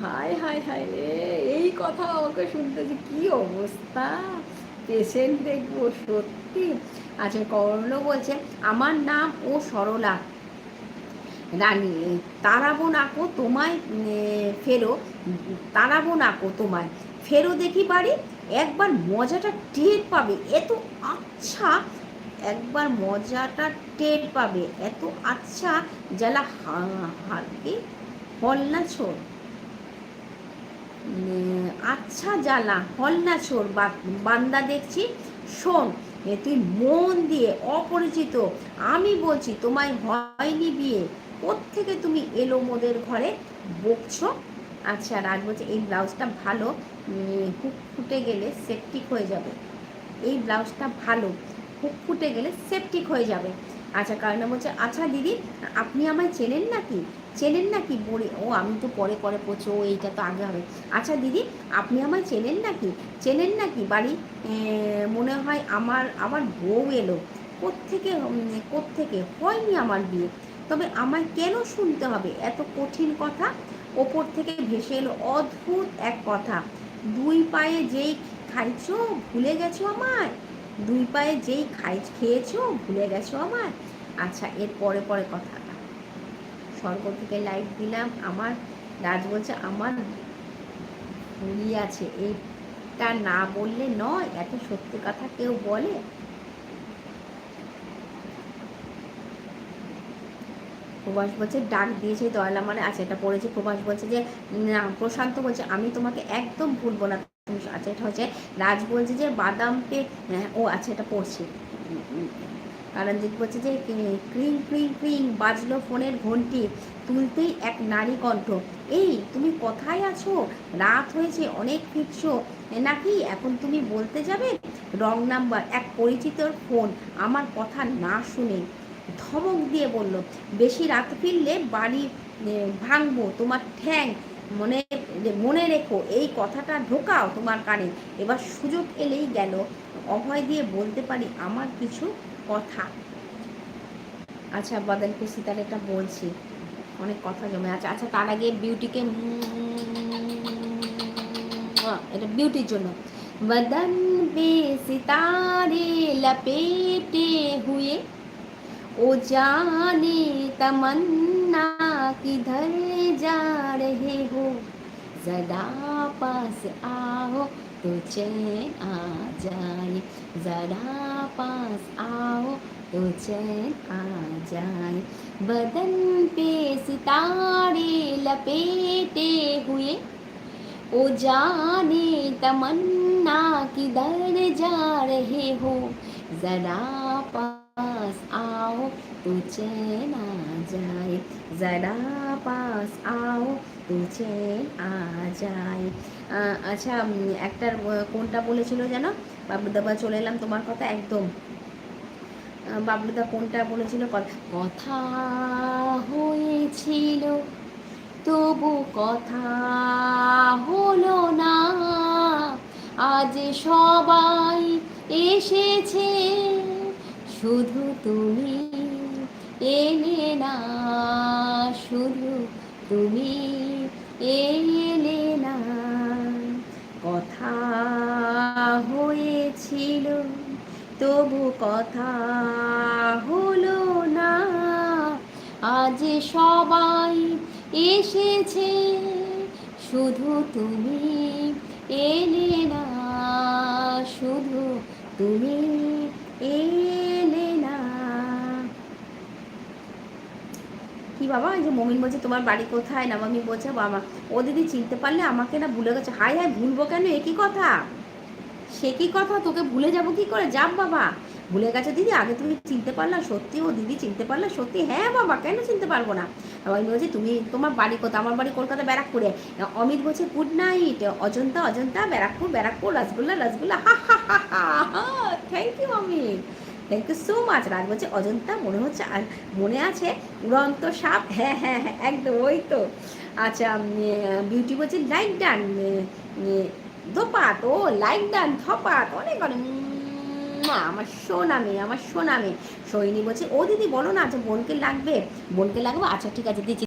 হায় হায় হায় রে, এই কথা আমাকে শুনতে যে কী অবস্থা? পেশেন্ট দেখব সত্যি? আচ্ছা কর্ণ বলছে, আমার নাম ও সরলা। রানী তারাবো নাকো তোমায় ফেরো তারাবো নাকো তোমায়। ফেরো দেখি বাড়ি, একবার মজাটা টের পাবে। এত আচ্ছা একবার মজাটা টের পাবে। এত আচ্ছা জ্বালা হালকে হলনা ছোড় আচ্ছা জ্বালা হলনা ছোড় বান্দা দেখছি, শোন তুই মন দিয়ে অপরিচিত, আমি বলছি তোমায় হয়নি বিয়ে থেকে তুমি এলো মোদের ঘরে, বকছো? আচ্ছা রাজ বলছে, এই ব্লাউজটা ভালো হুক ফুটে গেলে সেপটিক হয়ে যাবে। এই ব্লাউজটা ভালো, হুক ফুটে গেলে সেপটিক হয়ে যাবে। আচ্ছা কারণ বলছে আচ্ছা দিদি, আপনি আমায় চেনেন নাকি? চেনেন নাকি? বলে, ও, আমি তো পরে পরে পড়ছি, ও, এইটা তো আগে হবে। আচ্ছা দিদি, আপনি আমায় চেনেন নাকি? চেনেন নাকি, বাড়ি? মনে হয় আমার আমার বউ এলো। কোত্থেকে কোত্থেকে? হয়নি আমার বিয়ে। তবে আমায় কেন শুনতে হবে? এত কঠিন কথা? ওপর থেকে ভেসে এলো অদ্ভুত এক কথা। দুই পায়ে যেই খাইছো, ভুলে গেছো আমায়? দুই পায়ে যেই খাই, খেয়েছো, ভুলে গেছো আমায়? আচ্ছা এর পরে পরে কথাটা স্বর্গ থেকে লাইট দিলাম। আমার রাজ বলছে আমার ভুলি আছে। এইটা না বললে নয় এত সত্যি কথা কেউ বলে? প্রভাস বলছে ডাক দিয়েছে দয়ালা মানে আছে এটা পড়েছে। প্রভাস বলছে যে না প্রশান্ত বলছে আমি তোমাকে একদম ভুলবো না। আচ্ছা এটা হচ্ছে রাজ বলছে যে বাদাম পে হ্যাঁ, ও আচ্ছা এটা পড়ছি। কারণজিৎ বলছে যে ক্রিং ক্রিং ক্রিং বাজলো ফোনের ঘন্টি তুলতেই এক নারী কণ্ঠ। এই, তুমি কোথায় আছো? রাত হয়েছে, অনেক ফিরছো। নাকি এখন তুমি বলতে যাবে? রং নাম্বার, এক পরিচিতর ফোন, আমার কথা না শুনে। ধমক দিয়ে বলল, বেশি রাত ফিরলে বাড়ি ভাঙবো, তোমার ঠ্যাং মনে মনে রেখো, এই কথাটা ঢোকাও তোমার কানে। এবার সুযোগ এলেই গেল। অভয় দিয়ে বলতে পারি, আমার কিছু কথা। আচ্ছা বদলপেশি তাহলে এটা বলছি। অনেক কথা জমে আছে। আচ্ছা তার আগে বিউটিকে এটা বিউটির জন্য। বদন বে সিতারে লপেটে হুয়ে, ও জানে তমন্না কিধর যা রহে হো। জদা পাস আও तो चले आ जाए, जरा पास आओ तो आ जाए। बदन पे सितारे लपेटे हुए, ओ जाने तमन्ना किधर जा रहे हो? जरा पास পাস আও তুচে না যাই জরা পাস আও তুঝে আ যায় আচ্ছা একটা কোনটা বলেছিল যেন? বাবুদাবা চলে এলাম তোমার কথা একদম। বাবলুদা, কোনটা বলেছিল? কথা হয়েছিল, তবু কথা হলো না। আজ সবাই এসেছে। শুধু তুমি এলে না, শুধু তুমি এলে না। কথা হয়েছিল, তবু কথা হলো না। আজ সবাই এসেছে, শুধু তুমি এলে না, শুধু তুমি এলে না কি বাবা, এই যে মমিন বলছে, তোমার বাড়ি কোথায়? না মামি বলছে, বাবা, ও দিদি চিনতে পারলে আমাকে না ভুলে গেছে। হাই হাই ভুলবো কেন? একই কথা? সে কি কথা? তোকে ভুলে যাব কি করে? যাব বাবা। ভুলে গেছে দিদি, আগে তুমি চিনতে পারলা সত্যি? ও দিদি চিনতে পারলা সত্যি? হ্যাঁ বাবা, কেন চিনতে পারব না? আমি বলছি, তুমি তোমার বাড়ি কোথায়? আমার বাড়ি কলকাতা ব্যারাকপুরে। অমিত বলছে, গুড নাইট, অজন্তা অজন্তা, ব্যারাকপুর ব্যারাকপুর, রসগোল্লা রসগোল্লা, হা হা হা হা thank you Amit. Thank you so much Raj বলছে, অজন্তা, মনে হচ্ছে আর মনে আছে উড়ন্ত সাপ? হ্যাঁ হ্যাঁ হ্যাঁ একদম, ওই তো। আচ্ছা বিউটি বলছে লাইক ডান দোপাত ও লাইক ডান ধপাত, অনেক অনেক না আমার সোনা মেয়ে, আমার সোনা মেয়ে। সৈনী বলছে, ও দিদি, বলো না আচ্ছা বোনকে লাগবে। বোনকে লাগবে? আচ্ছা ঠিক আছে, দিচ্ছি।